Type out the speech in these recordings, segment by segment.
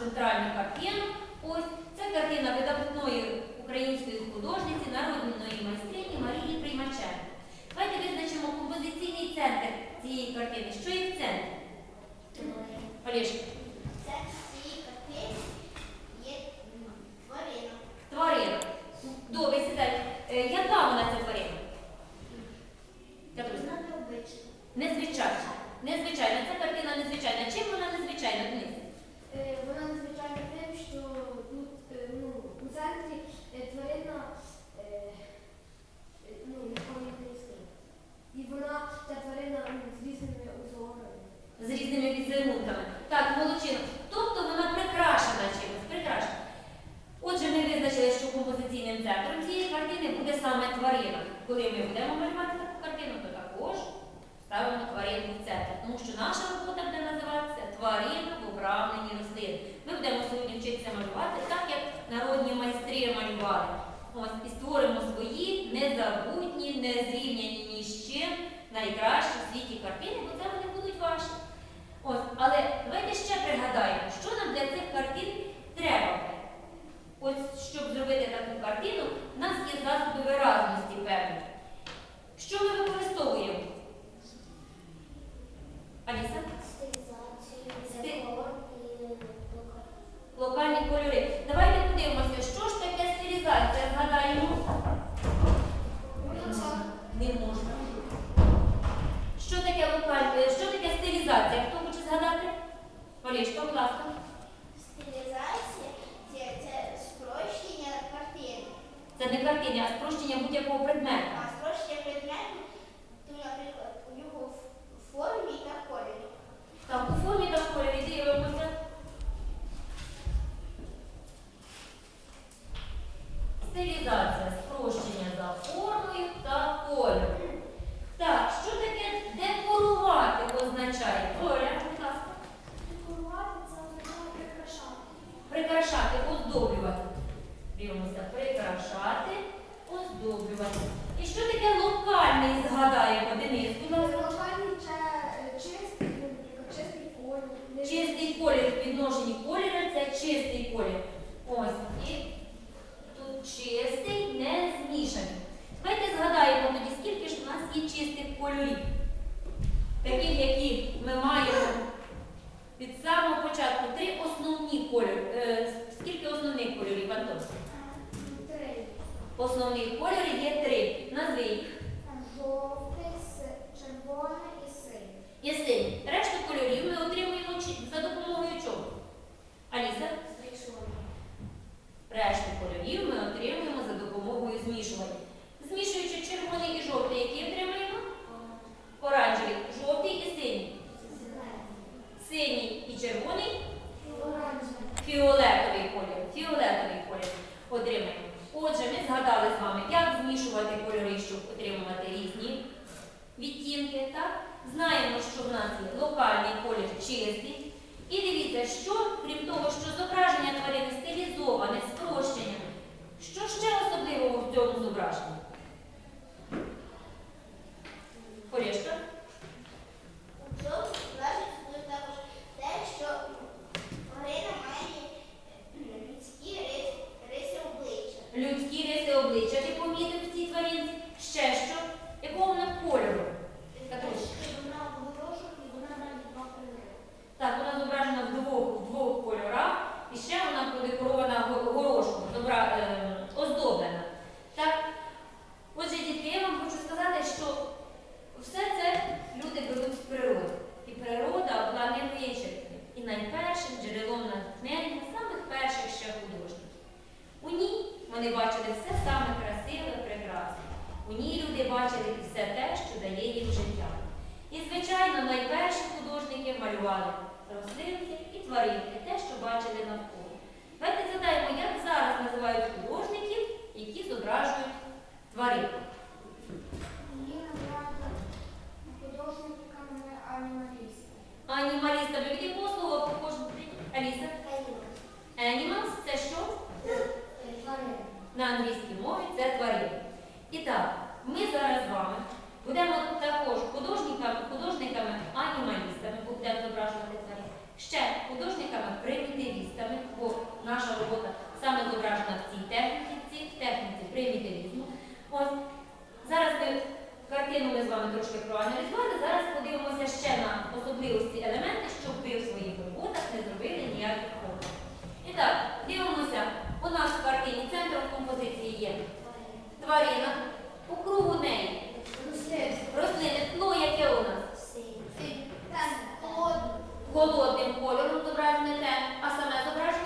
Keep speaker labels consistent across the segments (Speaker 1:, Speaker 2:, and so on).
Speaker 1: центральну картину. Ось це картина видатної української художниці, народної майстрині Марії Приймаченко. Давайте визначимо композиційний центр цієї картини. Що є в центрі? Олєшка.
Speaker 2: Це в цій є тварина.
Speaker 1: Тварина. Добре, сідайте. Яка вона ця тварина? Незвичайна. Незвичайна. Ця картина незвичайна. Чим вона незвичайна? центрі
Speaker 2: е, е, е, ну, тварина ну, ніколи не існує. І вона, ця тварина з різними узорами.
Speaker 1: З різними візерунками. Так, молодчина. Тобто вона прикрашена чимось, прикрашена. Отже, ми визначили, що композиційним центром цієї картини буде саме тварина, коли ми будемо малювати. не
Speaker 2: картини,
Speaker 1: а спрощення будь-якого предмета.
Speaker 2: А спрощення предмету, то, наприклад, у нього в формі та кольорі.
Speaker 1: Так, у формі та кольорі дивимося. Стилізація. Що таке локальний згадає Денис? Будь ласка.
Speaker 2: Локальний це е, чистий,
Speaker 1: ну, чистий колір. Чистий колір в підношенні кольори це чистий колір. Ось. І тут чистий, не змішаний. Давайте згадаємо тоді, скільки ж у нас є чистих кольорів. Таких, які ми маємо від самого початку, три основні Основних кольорів є три. Назви їх. Згадали з вами, як змішувати кольори, щоб отримувати різні відтінки. Так? Знаємо, що в нас є локальний колір чистий. І дивіться, що, крім того, що зображення тварини стилізоване, спрощення, що ще особливого в цьому зображенні?
Speaker 2: Колішка? Далі.
Speaker 1: Анімаліста. Від якого слова походить Аліса? Animals – це що?
Speaker 2: Тварини.
Speaker 1: На англійській мові це тварини. І так, ми зараз з вами будемо також художниками, художниками анімалістами, будемо зображувати тварин. Ще художниками-примітивістами, бо наша робота саме зображена в цій техніці, в техніці примітивістів. Картину ми з вами трошки проаналізували. Зараз подивимося ще на особливості елементи, щоб ви в своїх роботах не зробили ніяких помилок. І так, дивимося, у нас в картині центром композиції є тварина, у кругу неї
Speaker 2: рослини,
Speaker 1: ну яке у нас? Холодним кольором зображене те, а саме зображення.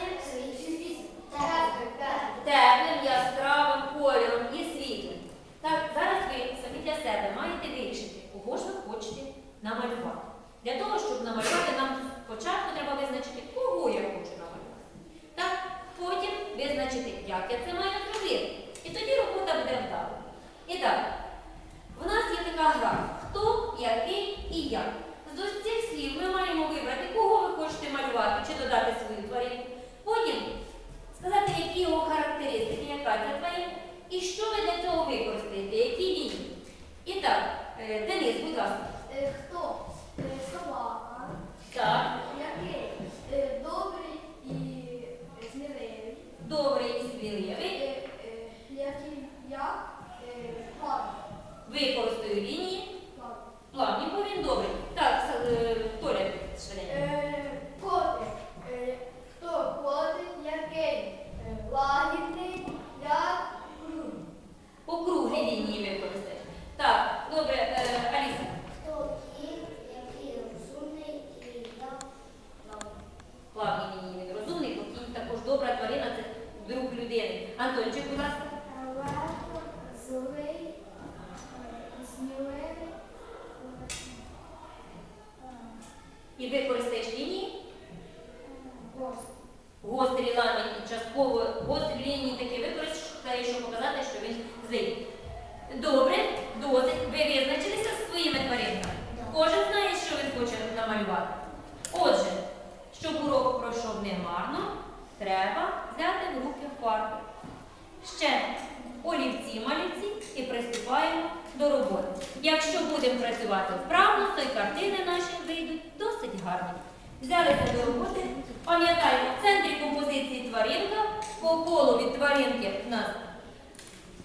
Speaker 1: роботи. Якщо будемо працювати вправно, то й картини наші вийдуть досить гарні. Взялися до роботи, пам'ятаємо, в центрі композиції тваринка, по колу від тваринки в нас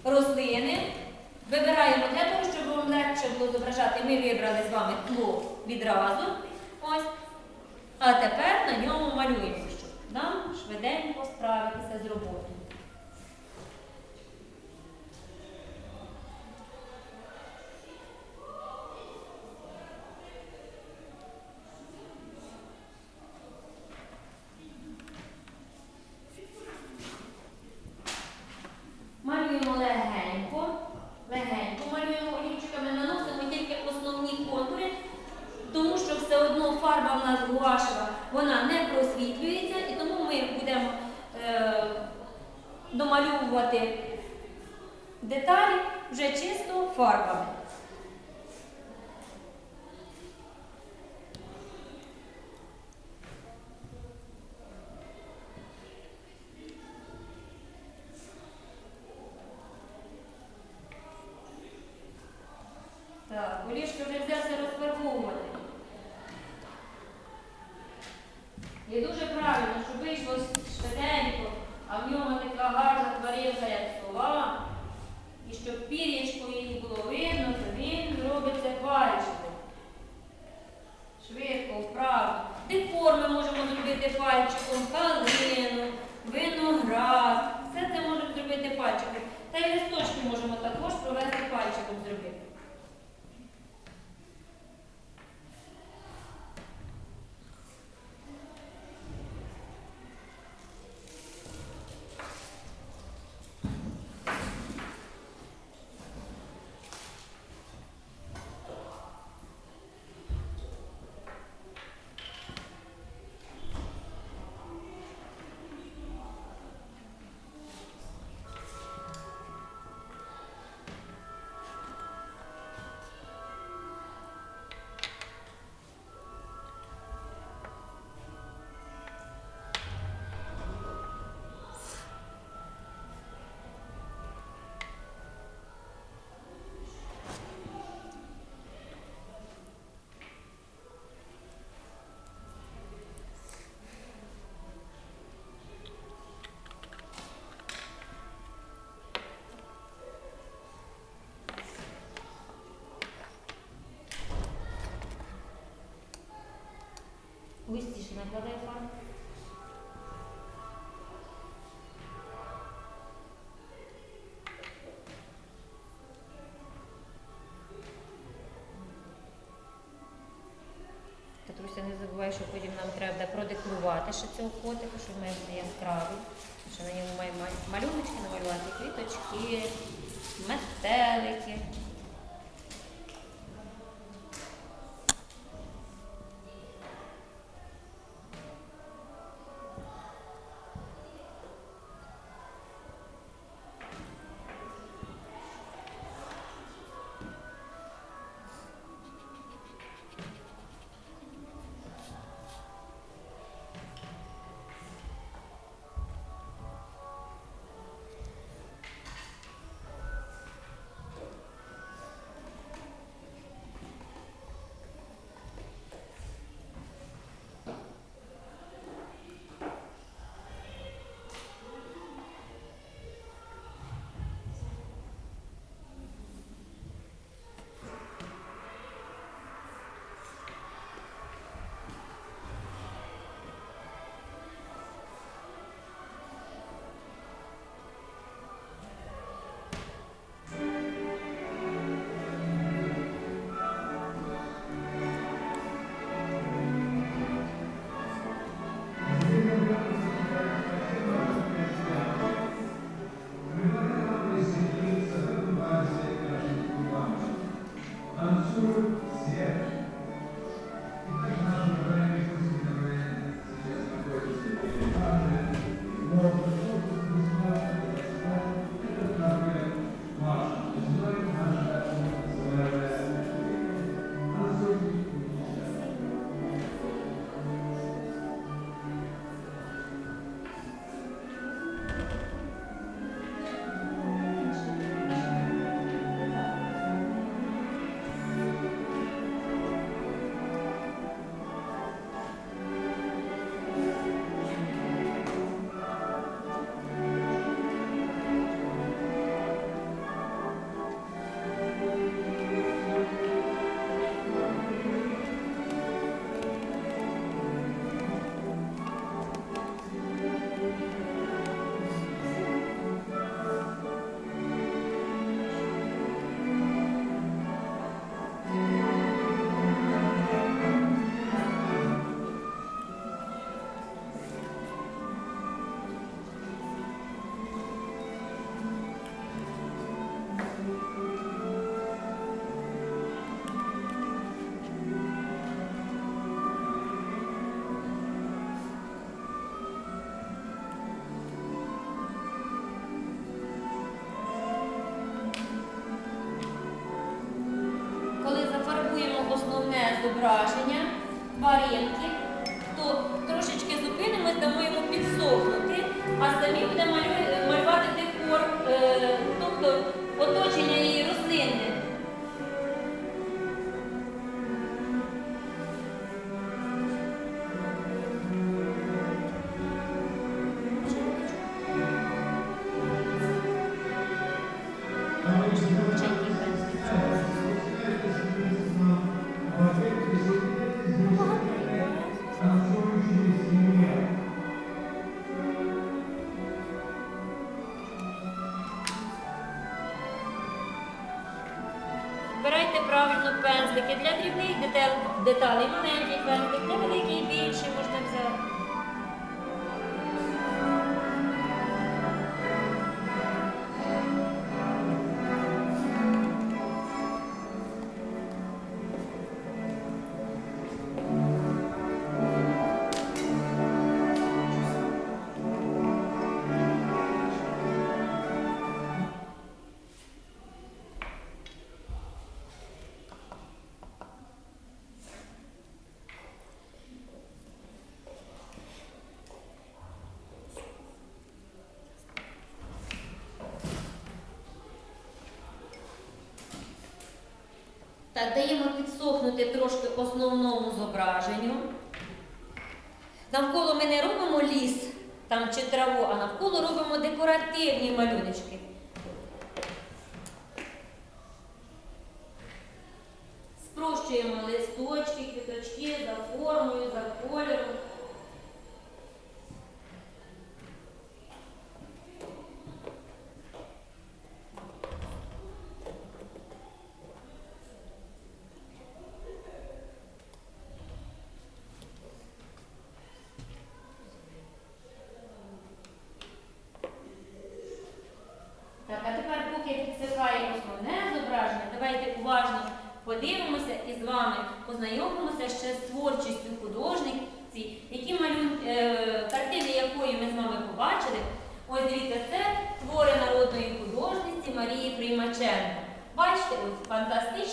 Speaker 1: рослини. Вибираємо для того, щоб вам легше було зображати, ми вибрали з вами тло відразу. Ось. А тепер на ньому малюємо, щоб нам швиденько справитися з роботою. Домальовувати деталі вже чисто фарбами. Густіше накладай фарбу. Катруся, не забувай, що потім нам треба продекорувати ще цього котика, щоб має бути яскравий. Що на ньому має малюночки намалювати, квіточки, метелики. Зображення Для дрібних детал- деталей маленький Так, даємо підсохнути трошки основному зображенню. Навколо ми не робимо ліс там чи траву, а навколо робимо декоративні малюночки.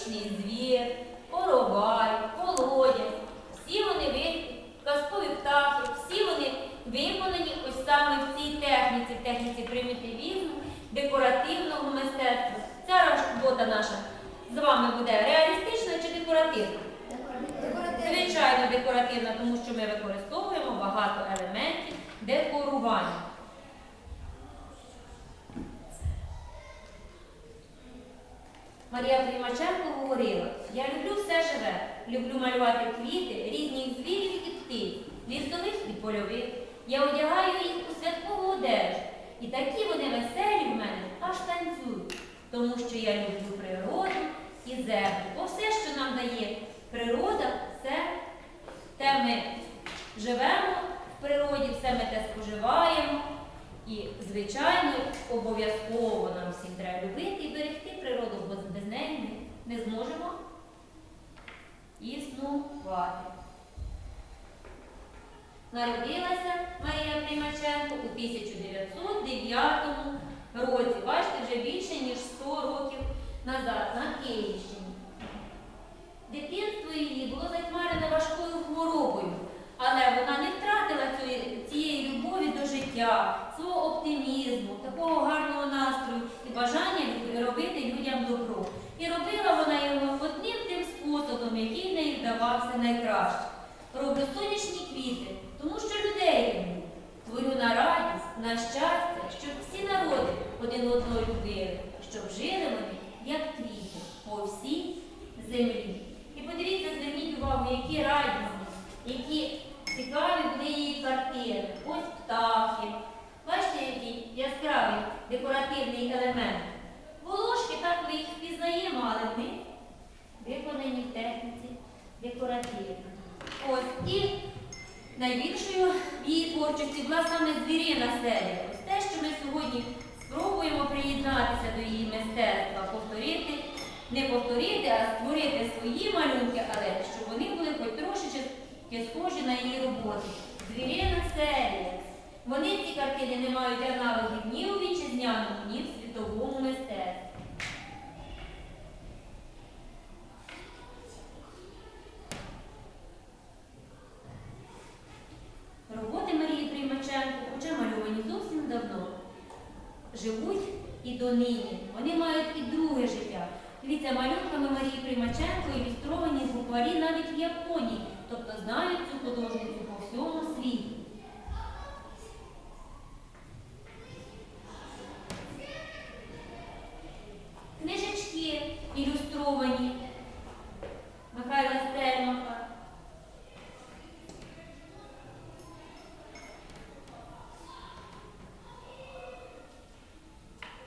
Speaker 1: фантастичний звір, Люблю малювати квіти, різних звірів і птиць, лісових і польових. Я одягаю їх у святкову одежу. І такі вони веселі в мене, аж танцюють, тому що я люблю природу і землю. Бо все, що нам дає природа, це те ми живемо в природі, все ми те споживаємо. І, звичайно, обов'язково нам всім треба любити і берегти природу, бо без неї ми не зможемо існувати. Народилася Марія Примаченко у 1909 році. Бачите, вже більше ніж 100 років назад на Київщині. Дитинство її було затьмарене важкою хворобою, але вона не втратила цієї, любові до життя, свого оптимізму, такого гарного настрою і бажання робити людям добро. І робила вона його одним тим способом, який в неї вдавався найкраще. Роблю сонячні квіти, тому що людей люблю. Творю на радість, на щастя, щоб всі народи один одного любили, щоб жили вони, як квіти, по всій землі. І подивіться, зверніть увагу, які радісні, які цікаві були її картини. Ось птахи. Бачите, який яскравий декоративний елемент. Волошки, так ми їх впізнаємо, але вони виконані в техніці декоративно. Ось і найбільшою в її творчості була саме звірина серія. Ось те, що ми сьогодні спробуємо приєднатися до її мистецтва, повторити, не повторити, а створити свої малюнки, але щоб вони були хоч трошечки схожі на її роботи. Звірина серія. Вони ці картини не мають аналогів ні у вітчизняному, ні в світовому мистецтві. Живуть і донині. Вони мають і друге життя. Дивіться, малюнками Марії Примаченко ілюстровані букварі навіть в Японії, тобто знають цю художницю по всьому світі. Книжечки ілюстровані Михайла Стельмаха.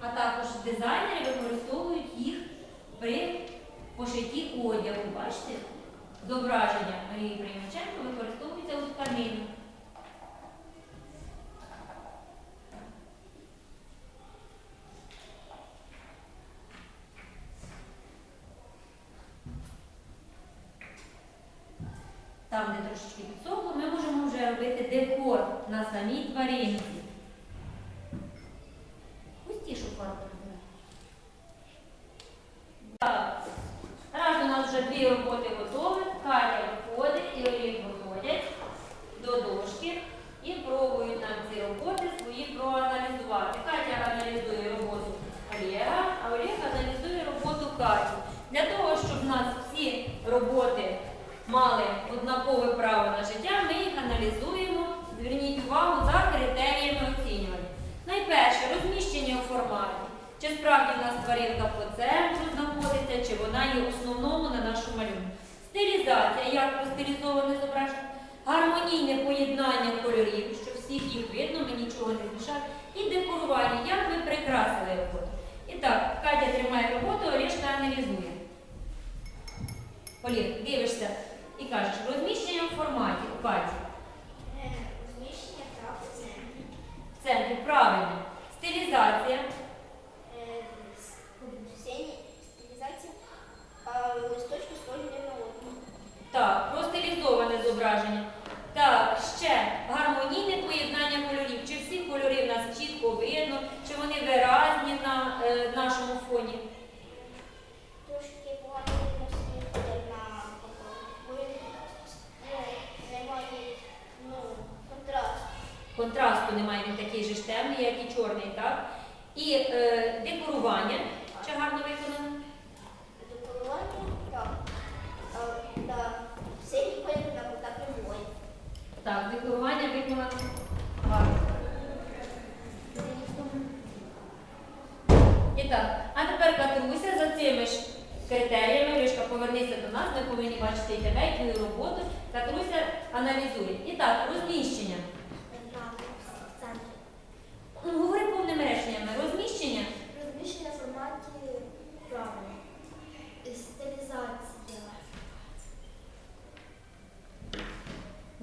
Speaker 1: А також дизайнери використовують їх при пошитті одягу. Бачите? Зображення Марії Примаченко використовується у тканині. Там, де трошечки підсохло, ми можемо вже робити декор на самій тваринці. Пустішу фарбу набирай. Так. Раз у нас вже дві роботи готові, Катя виходить і Олег виходять до дошки і пробують нам ці роботи свої проаналізувати. Катя аналізує роботу Олега, а Олег аналізує роботу Каті. Для того, щоб в нас всі роботи мали однакове право на життя, ми їх аналізуємо. Зверніть увагу за критеріями оцінювання. Найперше розміщення у форматі. Чи справді в нас тваринка по центру знаходиться, чи вона є основному на нашому малюнку. Стилізація, як простилізоване зображення, гармонійне поєднання кольорів, щоб всіх їх видно, ми нічого не змішали. І декорування, як ми прикрасили роботу. І так, Катя тримає роботу, Олешка аналізує. Олег, дивишся і кажеш, розміщення в форматі у Каті.
Speaker 3: Е, Розміщення трав у центрі.
Speaker 1: В центрі правильно. Стилізація.
Speaker 3: Е, стилізація, листочки схожі на одного.
Speaker 1: Так, простилізоване зображення. Так, ще гармонійне поєднання кольорів. Кольори в нас чітко видно, чи вони виразні на е, нашому фоні?
Speaker 3: Контрасту.
Speaker 1: Немає, він такий же ж темний, як і чорний, так? І е, декорування. Чи гарно виконано?
Speaker 3: Декорування, так. Да. Синій колір так, не.
Speaker 1: Так, декорування виконано гарно. І так, а тепер Катруся за цими ж критеріями, Лішка, повернися до нас, ми повинні бачити і тебе, і твою роботу. Катруся аналізує. І так, розміщення.
Speaker 2: в центрі.
Speaker 1: Ну, Говори повними реченнями. Розміщення.
Speaker 2: Розміщення в форматі правильно. Стилізація.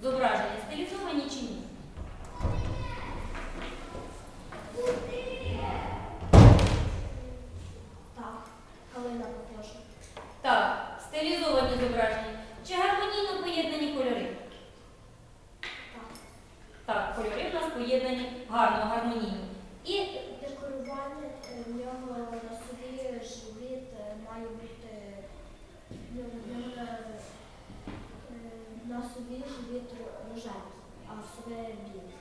Speaker 1: Зображення стилізовані чи ні?
Speaker 2: Так. Калина похожа.
Speaker 1: Так, стилізовані зображення. Чи гармонійно поєднані кольори?
Speaker 2: Так.
Speaker 1: Так, кольори в нас поєднані гарно, гармонійно. І
Speaker 2: Декорування е, в нього на собі живіт е, має бути ну, в нього на, е, на собі живіт рожевий, а в собі білий.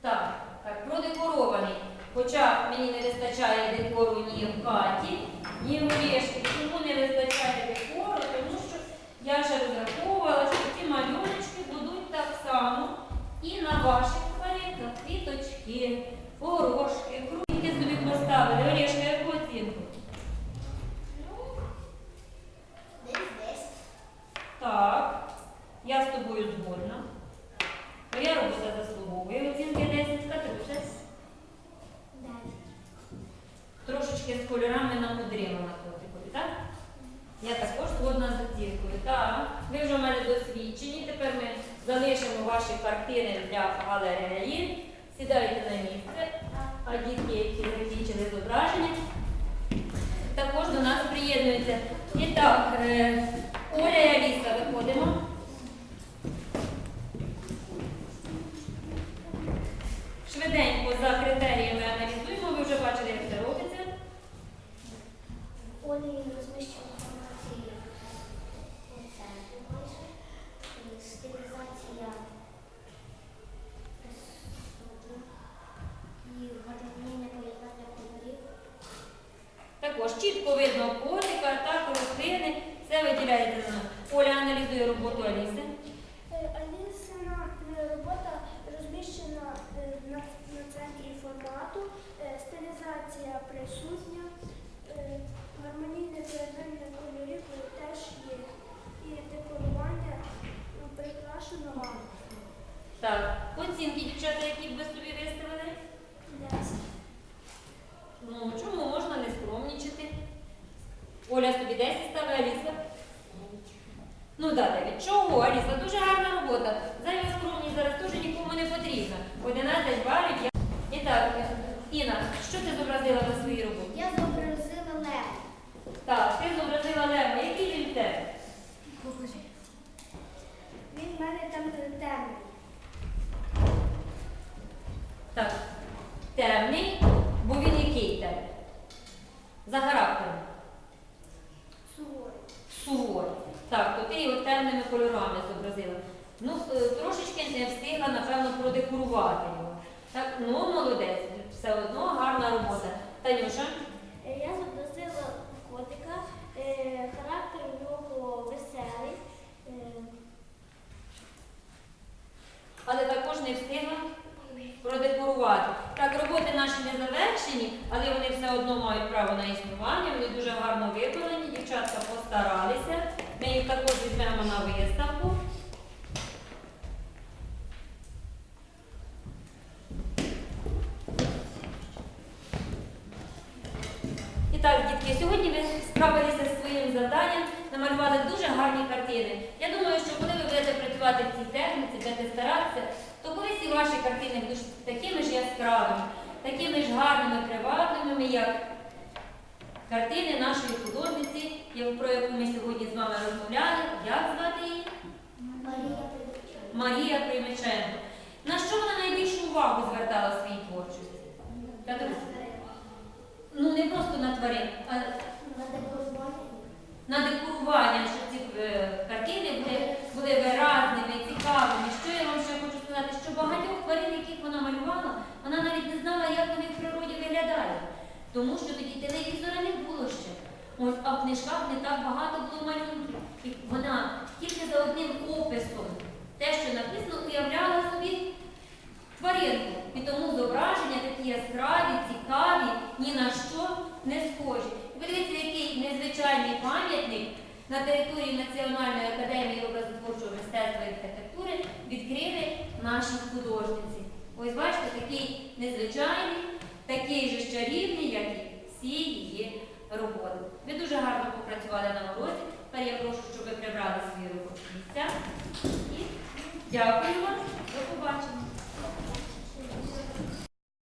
Speaker 1: Так, так, продекорований. Хоча мені не вистачає декору ні в хаті, ні в Олєшки. Чому не вистачає декору? Тому що я вже розраховувала, що ці малюночки будуть так само і на ваших тваринках. Квіточки, порошки, крупки собі поставили. Олєшка, яку оцінку?
Speaker 3: Ну, десь десь.
Speaker 1: Так, я з тобою згодна. Твоя робота заслуговує оцінки 10 Катруся. Трошечки з кольорами намудрила на котикові, так? Я також згодна з оцінкою. Так, ви вже в мене досвідчені. Тепер ми залишимо ваші картини для галереї. Сідайте на місце, а дітки, які закінчили зображення, також до нас приєднуються. І так, е, Оля і виходимо. наші не завершені, але вони все одно мають право на існування, вони дуже гарно виконані, дівчатка постаралися. Ми їх також візьмемо на виставку.